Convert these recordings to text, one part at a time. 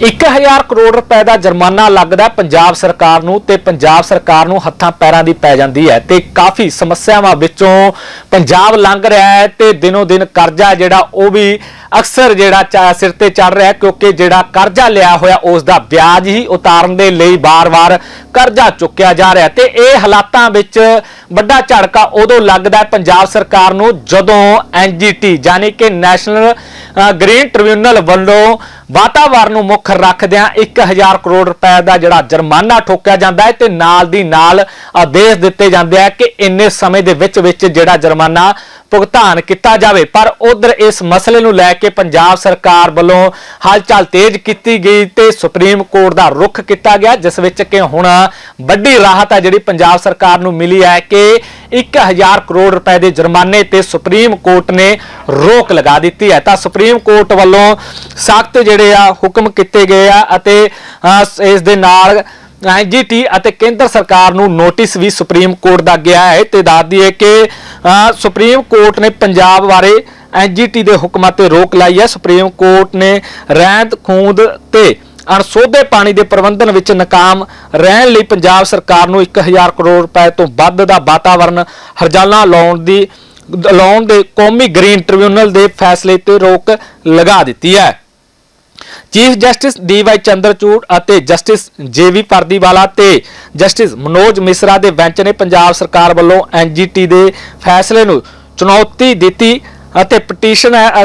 1000 ਕਰੋੜ ਰੁਪਏ ਦਾ ਜੁਰਮਾਨਾ ਲੱਗਦਾ ਪੰਜਾਬ ਸਰਕਾਰ ਨੂੰ ਤੇ ਪੰਜਾਬ ਸਰਕਾਰ ਨੂੰ ਹੱਥਾਂ ਪੈਰਾਂ ਦੀ ਪੈ ਜਾਂਦੀ ਹੈ ਤੇ ਕਾਫੀ ਸਮੱਸਿਆਵਾਂ ਵਿੱਚੋਂ ਪੰਜਾਬ ਲੰਘ ਰਿਹਾ ਹੈ ਤੇ ਦਿਨੋ ਦਿਨ ਕਰਜ਼ਾ ਜਿਹੜਾ ਉਹ ਵੀ ਅਕਸਰ ਜਿਹੜਾ ਸਿਰ ਤੇ ਚੜ ਰਿਹਾ ਕਿਉਂਕਿ ਜਿਹੜਾ ਕਰਜ਼ਾ ਲਿਆ ਹੋਇਆ ਉਸ ਦਾ ਵਿਆਜ ਹੀ ਉਤਾਰਨ ਦੇ ਲਈ ਬਾਰ-ਬਾਰ ਕਰਜ਼ਾ ਚੁੱਕਿਆ ਜਾ ਰਿਹਾ ਹੈ। ਤੇ ਇਹ ਹਾਲਾਤਾਂ ਵਿੱਚ ਵੱਡਾ ਝੜਕਾ ਉਦੋਂ ਲੱਗਦਾ ਪੰਜਾਬ ਸਰਕਾਰ ਨੂੰ ਜਦੋਂ ਐਨਜੀਟੀ ਯਾਨੀ ਕਿ ਨੈਸ਼ਨਲ ਅ, ਗ੍ਰੀਨ ਟ੍ਰਿਬਿਊਨਲ ਵੱਲੋਂ ਵਾਤਾਵਰਣ ਨੂੰ ਮੁੱਖ ਰੱਖਦਿਆਂ 1000 ਕਰੋੜ ਰੁਪਏ ਦਾ ਜਿਹੜਾ ਜੁਰਮਾਨਾ ਠੋਕਿਆ ਜਾਂਦਾ ਹੈ ਤੇ ਨਾਲ ਦੀ ਨਾਲ ਆਦੇਸ਼ ਦਿੱਤੇ ਜਾਂਦੇ ਆ ਕਿ ਇੰਨੇ ਸਮੇਂ ਦੇ ਵਿੱਚ ਵਿੱਚ ਜਿਹੜਾ ਜੁਰਮਾਨਾ ਭੁਗਤਾਨ ਕੀਤਾ ਜਾਵੇ। ਪਰ ਉਧਰ ਇਸ ਮਸਲੇ ਨੂੰ ਲੈ ਕੇ ਪੰਜਾਬ ਸਰਕਾਰ ਵੱਲੋਂ ਹਲਚਲ ਤੇਜ਼ ਕੀਤੀ ਗਈ ਤੇ ਸੁਪਰੀਮ ਕੋਰਟ ਦਾ ਰੁਖ ਕੀਤਾ ਗਿਆ, ਜਿਸ ਵਿੱਚ ਕਿ ਹੁਣ ਵੱਡੀ ਰਾਹਤ ਹੈ ਜਿਹੜੀ ਪੰਜਾਬ ਸਰਕਾਰ ਨੂੰ ਮਿਲੀ ਹੈ ਕਿ 1000 ਕਰੋੜ ਰੁਪਏ ਦੇ ਜੁਰਮਾਨੇ ਤੇ ਸੁਪਰੀਮ ਕੋਰਟ ਨੇ ਰੋਕ ਲਗਾ ਦਿੱਤੀ ਹੈ। ਤਾਂ ਸੁਪਰੀਮ ਕੋਰਟ ਵੱਲੋਂ ਸਖਤ ਜਿਹੜੇ ਆ ਹੁਕਮ ਕੀਤੇ ਗਏ ਆ ਅਤੇ ਇਸ ਦੇ ਨਾਲ ਐਨਜੀਟੀ ਅਤੇ ਕੇਂਦਰ ਸਰਕਾਰ ਨੂੰ ਨੋਟਿਸ ਵੀ ਸੁਪਰੀਮ ਕੋਰਟ ਦਾ ਗਿਆ ਹੈ ਤੇ ਦੱਸ ਦਈਏ ਕਿ ਸੁਪਰੀਮ ਕੋਰਟ ਨੇ ਪੰਜਾਬ ਬਾਰੇ ਐਨਜੀਟੀ ਦੇ ਹੁਕਮਾਂ ਤੇ ਰੋਕ ਲਾਈ ਹੈ। ਸੁਪਰੀਮ ਕੋਰਟ ਨੇ ਰਹਿੰਦ ਖੂੰਦ ਤੇ ਅਣਸੋਧੇ ਪਾਣੀ ਦੇ ਪ੍ਰਬੰਧਨ ਵਿੱਚ ਨਾਕਾਮ ਰਹਿਣ ਲਈ ਪੰਜਾਬ ਸਰਕਾਰ ਨੂੰ 1000 ਕਰੋੜ ਰੁਪਏ ਤੋਂ ਵੱਧ ਦਾ ਵਾਤਾਵਰਣ ਹਰਜਾਨਾ ਲਾਉਣ ਦੀ, ਲਾਉਣ ਦੇ ਕੌਮੀ ਗ੍ਰੀਨ ਟ੍ਰਿਬਿਊਨਲ ਦੇ ਫੈਸਲੇ ਤੇ ਰੋਕ ਲਗਾ ਦਿੱਤੀ ਹੈ। Chief justice D Y Chandrachud ਅਤੇ ਜਸਟਿਸ ਜੇ ਵੀ ਪਰਦੀਵਾਲਾ ਤੇ ਜਸਟਿਸ ਮਨੋਜ ਮਿਸਰਾ ਦੇ ਬੈਂਚ ਨੇ ਪੰਜਾਬ ਸਰਕਾਰ ਵੱਲੋਂ ਐਨਜੀਟੀ ਦੇ ਫੈਸਲੇ ਨੂੰ ਚੁਣੌਤੀ ਦਿੱਤੀ ਅਤੇ ਪਟੀਸ਼ਨ ਹੈ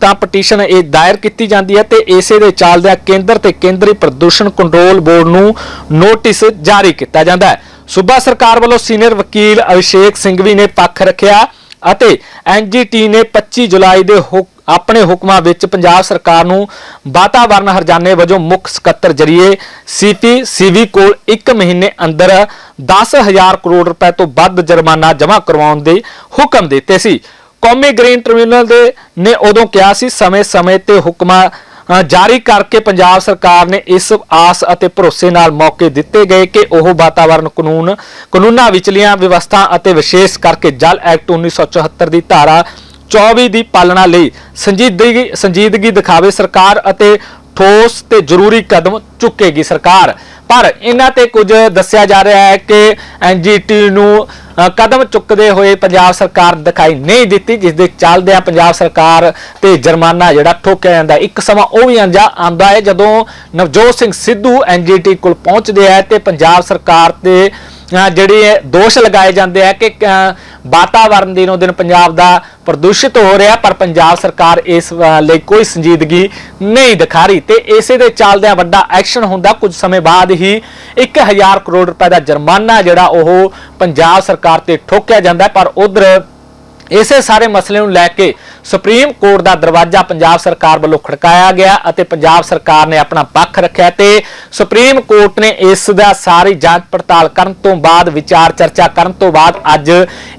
ਤਾਂ ਪਟੀਸ਼ਨ ਇਹ ਦਾਇਰ ਕੀਤੀ ਜਾਂਦੀ ਹੈ ਤੇ ਇਸੇ ਦੇ ਚੱਲਦਿਆਂ ਕੇਂਦਰ ਤੇ ਕੇਂਦਰੀ ਪ੍ਰਦੂਸ਼ਣ ਕੰਟਰੋਲ ਬੋਰਡ ਨੂੰ ਨੋਟਿਸ ਜਾਰੀ ਕੀਤਾ ਜਾਂਦਾ ਹੈ। ਸੂਬਾ ਸਰਕਾਰ ਵੱਲੋਂ ਸੀਨੀਅਰ ਵਕੀਲ ਅਭਿਸ਼ੇਕ ਸਿੰਘ ਵੀ ਨੇ ਪੱਖ ਰੱਖਿਆ। ਅਤੇ ਐਨਜੀਟੀ ਨੇ 25 ਜੁਲਾਈ ਦੇ ਆਪਣੇ ਹੁਕਮਾਂ ਵਿੱਚ ਪੰਜਾਬ ਸਰਕਾਰ ਨੂੰ ਵਾਤਾਵਰਣ ਹਰਜਾਨੇ ਵਜੋਂ ਮੁੱਖ ਸਕੱਤਰ ਜਰੀਏ ਸੀਪੀ, ਸੀਵੀ ਕੋਲ 1 ਮਹੀਨੇ ਅੰਦਰ 10000 ਕਰੋੜ ਰੁਪਏ ਤੋਂ ਵੱਧ ਜੁਰਮਾਨਾ ਜਮ੍ਹਾਂ ਕਰਵਾਉਣ ਦੇ ਹੁਕਮ ਦਿੱਤੇ ਸੀ। ਕੌਮੀ ਗ੍ਰੀਨ ਟ੍ਰਿਬਿਊਨਲ ਦੇ ਨੇ ਉਦੋਂ ਕਿਹਾ ਸੀ, ਸਮੇਂ-ਸਮੇਂ ਤੇ ਹੁਕਮਾਂ ਜਾਰੀ ਕਰਕੇ ਪੰਜਾਬ ਸਰਕਾਰ ਨੇ ਇਸ ਆਸ ਅਤੇ ਭਰੋਸੇ ਨਾਲ ਮੌਕੇ ਦਿੱਤੇ ਗਏ ਕਿ ਉਹ ਵਾਤਾਵਰਣ ਕਾਨੂੰਨ, ਕਾਨੂੰਨਾਂ ਵਿਚਲੀਆਂ ਵਿਵਸਥਾ ਅਤੇ ਵਿਸ਼ੇਸ਼ ਕਰਕੇ ਜਲ ਐਕਟ 1974 ਦੀ ਧਾਰਾ 24 ਦੀ ਪਾਲਣਾ ਲਈ ਸੰਜੀਦਗੀ ਸੰਜੀਦਗੀ ਦਿਖਾਵੇ ਸਰਕਾਰ ਅਤੇ ਠੋਸ ਤੇ ਜ਼ਰੂਰੀ ਕਦਮ ਚੁੱਕੇਗੀ ਸਰਕਾਰ। ਪਰ ਇਹਨਾਂ ਤੇ ਕੁਝ ਦੱਸਿਆ ਜਾ ਰਿਹਾ ਹੈ ਕਿ ਐਨਜੀਟੀ ਨੂੰ ਕਦਮ ਚੁੱਕਦੇ ਹੋਏ ਪੰਜਾਬ ਸਰਕਾਰ ਦਿਖਾਈ ਨਹੀਂ ਦਿੱਤੀ ਜਿਸ ਦੇ ਚੱਲਦਿਆਂ ਪੰਜਾਬ ਸਰਕਾਰ ਤੇ ਜੁਰਮਾਨਾ ਜਿਹੜਾ ਠੋਕਿਆ ਜਾਂਦਾ, ਇੱਕ ਸਮਾਂ ਉਹ ਵੀ ਆਂਦਾ ਆਂਦਾ ਹੈ ਜਦੋਂ ਨਵਜੋਤ ਸਿੰਘ ਸਿੱਧੂ ਐਨਜੀਟੀ ਕੋਲ ਪਹੁੰਚਦੇ ਆ ਤੇ ਪੰਜਾਬ ਸਰਕਾਰ ਤੇ ਜਿਹੜੇ ਦੋਸ਼ ਲਗਾਏ ਜਾਂਦੇ ਆ ਕਿ ਅ, ਵਾਤਾਵਰਣ ਦਿਨੋ ਦਿਨ ਪੰਜਾਬ ਦਾ ਪ੍ਰਦੂਸ਼ਿਤ ਹੋ ਰਿਹਾ ਪਰ ਪੰਜਾਬ ਸਰਕਾਰ ਇਸ ਲਈ ਕੋਈ ਸੰਜੀਦਗੀ ਨਹੀਂ ਦਿਖਾ ਰਹੀ। ਤੇ ਇਸੇ ਦੇ ਚੱਲਦਿਆਂ ਵੱਡਾ ਐਕਸ਼ਨ ਹੁੰਦਾ ਕੁਝ ਸਮੇਂ ਬਾਅਦ ਹੀ 1000 ਕਰੋੜ ਰੁਪਏ ਦਾ ਜੁਰਮਾਨਾ ਜਿਹੜਾ ਉਹ ਪੰਜਾਬ ਸਰਕਾਰ ਤੇ ਠੋਕਿਆ ਜਾਂਦਾ ਪਰ ਉਧਰ ਇਸੇ ਸਾਰੇ ਮਸਲੇ ਨੂੰ ਲੈ ਕੇ ਸੁਪਰੀਮ ਕੋਰਟ ਦਾ ਦਰਵਾਜ਼ਾ ਪੰਜਾਬ ਸਰਕਾਰ ਵੱਲੋਂ ਖੜਕਾਇਆ ਗਿਆ ਅਤੇ ਪੰਜਾਬ ਸਰਕਾਰ ਨੇ ਆਪਣਾ ਪੱਖ ਰੱਖਿਆ ਤੇ ਸੁਪਰੀਮ ਕੋਰਟ ਨੇ ਇਸ ਦਾ ਸਾਰੀ ਜਾਂਚ ਪੜਤਾਲ ਕਰਨ ਤੋਂ ਬਾਅਦ, ਵਿਚਾਰ ਚਰਚਾ ਕਰਨ ਤੋਂ ਬਾਅਦ ਅੱਜ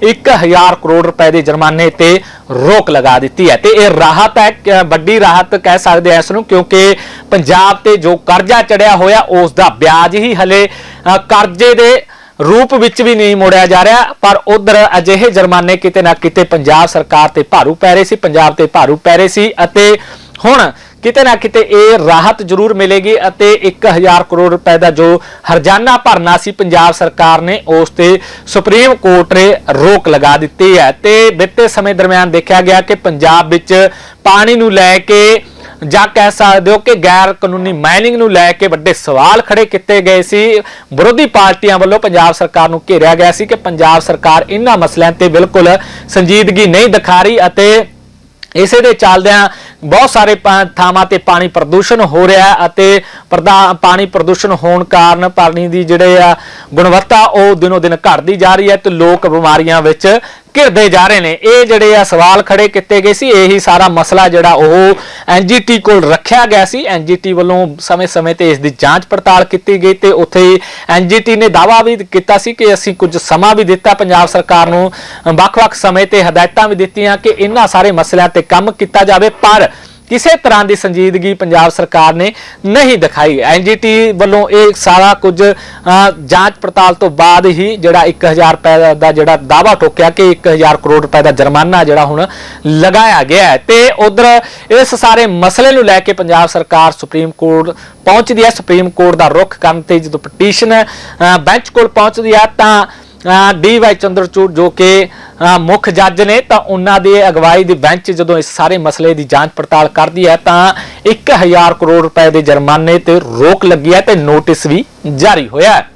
1000 ਕਰੋੜ ਰੁਪਏ ਦੇ ਜੁਰਮਾਨੇ ਤੇ ਰੋਕ ਲਗਾ ਦਿੱਤੀ ਹੈ। ਤੇ ਇਹ ਰਾਹਤ ਹੈ ਵੱਡੀ ਰਾਹਤ ਕਹਿ ਸਕਦੇ ਆ ਇਸ ਨੂੰ, ਕਿਉਂਕਿ ਪੰਜਾਬ ਤੇ ਜੋ ਕਰਜ਼ਾ ਚੜਿਆ ਹੋਇਆ, ਉਸ ਦਾ ਵਿਆਜ ਹੀ ਹਲੇ ਕਰਜ਼ੇ ਦੇ ਰੂਪ ਵਿੱਚ ਵੀ ਨਹੀਂ ਮੋੜਿਆ ਜਾ ਰਿਹਾ, ਪਰ ਉਧਰ ਅਜਿਹੇ ਜੁਰਮਾਨੇ ਕਿਤੇ ਨਾ ਕਿਤੇ ਪੰਜਾਬ ਸਰਕਾਰ ਤੇ ਭਾਰੂ ਪੈ ਰਹੇ ਸੀ, ਪੰਜਾਬ ਤੇ ਭਾਰੂ ਪੈ ਰਹੇ ਸੀ ਅਤੇ ਹੁਣ ਕਿਤੇ ਨਾ ਕਿਤੇ ਇਹ ਰਾਹਤ ਜ਼ਰੂਰ ਮਿਲੇਗੀ ਅਤੇ 1000 ਕਰੋੜ ਰੁਪਏ ਦਾ ਜੋ ਹਰਜਾਨਾ ਭਰਨਾ ਸੀ ਪੰਜਾਬ ਸਰਕਾਰ ਨੇ, ਉਸ ਤੇ ਸੁਪਰੀਮ ਕੋਰਟ ਨੇ ਰੋਕ ਲਗਾ ਦਿੱਤੀ ਹੈ। ਤੇ ਬੀਤੇ ਸਮੇਂ ਦਰਮਿਆਨ ਦੇਖਿਆ ਗਿਆ ਕਿ ਪੰਜਾਬ ਵਿੱਚ ਪਾਣੀ ਨੂੰ ਲੈ ਕੇ ਜਾਂ ਕਹਿ ਸਕਦੇ ਹੋ ਕਿ ਗੈਰ ਕਾਨੂੰਨੀ ਮਾਈਨਿੰਗ ਨੂੰ ਲੈ ਕੇ ਵੱਡੇ ਸਵਾਲ ਖੜੇ ਕੀਤੇ ਗਏ ਸੀ। ਵਿਰੋਧੀ ਪਾਰਟੀਆਂ ਵੱਲੋਂ ਪੰਜਾਬ ਸਰਕਾਰ ਨੂੰ ਘੇਰਿਆ ਗਿਆ ਸੀ ਕਿ ਪੰਜਾਬ ਸਰਕਾਰ ਇਹਨਾਂ ਮਸਲਿਆਂ ਤੇ ਬਿਲਕੁਲ ਸੰਜੀਦਗੀ ਨਹੀਂ ਦਿਖਾ ਰਹੀ ਅਤੇ ਇਸੇ ਦੇ ਚੱਲਦਿਆਂ ਬਹੁਤ ਸਾਰੇ ਥਾਵਾਂ ਤੇ ਪਾਣੀ ਪ੍ਰਦੂਸ਼ਣ ਹੋ ਰਿਹਾ ਅਤੇ ਪਾਣੀ ਪ੍ਰਦੂਸ਼ਣ ਹੋਣ ਕਾਰਨ ਪਾਣੀ ਦੀ ਜਿਹੜੇ ਆ ਗੁਣਵੱਤਾ ਉਹ ਦਿਨੋ ਦਿਨ ਘਟਦੀ ਜਾ ਰਹੀ ਹੈ ਤੇ ਲੋਕ ਬਿਮਾਰੀਆਂ ਵਿੱਚ ਘਿਰਦੇ ਜਾ ਰਹੇ ਨੇ। ਇਹ ਜਿਹੜੇ ਆ ਸਵਾਲ ਖੜੇ ਕੀਤੇ ਗਏ ਸੀ, ਇਹੀ ਸਾਰਾ ਮਸਲਾ ਜਿਹੜਾ ਉਹ ਐਨਜੀਟੀ ਕੋਲ ਰੱਖਿਆ ਗਿਆ ਸੀ। ਐਨਜੀਟੀ ਵੱਲੋਂ ਸਮੇਂ-ਸਮੇਂ ਤੇ ਇਸ ਦੀ ਜਾਂਚ ਪੜਤਾਲ ਕੀਤੀ ਗਈ ਤੇ ਉੱਥੇ ਐਨਜੀਟੀ ਨੇ ਦਾਅਵਾ ਵੀ ਕੀਤਾ ਸੀ ਕਿ ਅਸੀਂ ਕੁਝ ਸਮਾਂ ਵੀ ਦਿੱਤਾ। ਪੰਜਾਬ ਸਰਕਾਰ ਨੂੰ ਵੱਖ-ਵੱਖ ਸਮੇਂ ਤੇ ਹਦਾਇਤਾਂ ਵੀ ਦਿੱਤੀਆਂ ਕਿ ਇਹਨਾਂ ਸਾਰੇ ਮਸਲਿਆਂ ਤੇ ਕੰਮ ਕੀਤਾ ਜਾਵੇ, ਪਰ ਕਿਸੇ ਤਰ੍ਹਾਂ ਦੀ ਸੰਜੀਦਗੀ ਪੰਜਾਬ ਸਰਕਾਰ ਨੇ ਨਹੀਂ ਦਿਖਾਈ। ਐਨਜੀਟੀ ਵੱਲੋਂ ਇਹ ਸਾਰਾ ਕੁਝ ਜਾਂਚ ਪੜਤਾਲ ਤੋਂ ਬਾਅਦ ਹੀ ਜਿਹੜਾ 1000 ਰੁਪਏ ਦਾ ਜਿਹੜਾ ਦਾਵਾ ਠੋਕਿਆ ਕਿ 1000 ਕਰੋੜ ਰੁਪਏ ਦਾ ਜੁਰਮਾਨਾ ਜਿਹੜਾ ਹੁਣ ਲਗਾਇਆ ਗਿਆ ਹੈ। ਤੇ ਉਧਰ ਇਸ ਸਾਰੇ ਮਸਲੇ ਨੂੰ ਲੈ ਕੇ ਪੰਜਾਬ ਸਰਕਾਰ ਸੁਪਰੀਮ ਕੋਰਟ ਪਹੁੰਚਦੀ ਹੈ। ਸੁਪਰੀਮ ਕੋਰਟ ਦਾ ਰੁਖ ਕਰਨ ਤੇ ਜਦੋਂ ਪਟੀਸ਼ਨ ਬੈਂਚ ਕੋਲ ਪਹੁੰਚਦੀ ਹੈ ਤਾਂ ਡੀ ਵਾਈ ਚੰਦਰਚੂੜ ਜੋ ਕਿ ਮੁੱਖ ਜੱਜ ਨੇ, ਤਾਂ ਉਹਨਾਂ ਦੀ ਅਗਵਾਈ ਦੀ ਬੈਂਚ ਜਦੋਂ ਇਸ ਸਾਰੇ ਮਸਲੇ ਦੀ ਜਾਂਚ ਪੜਤਾਲ ਕਰਦੀ ਹੈ, ਤਾਂ 1000 ਕਰੋੜ ਰੁਪਏ ਦੇ ਜੁਰਮਾਨੇ ਤੇ ਰੋਕ ਲੱਗੀ ਹੈ ਤੇ ਨੋਟਿਸ ਵੀ ਜਾਰੀ ਹੋਇਆ ਹੈ।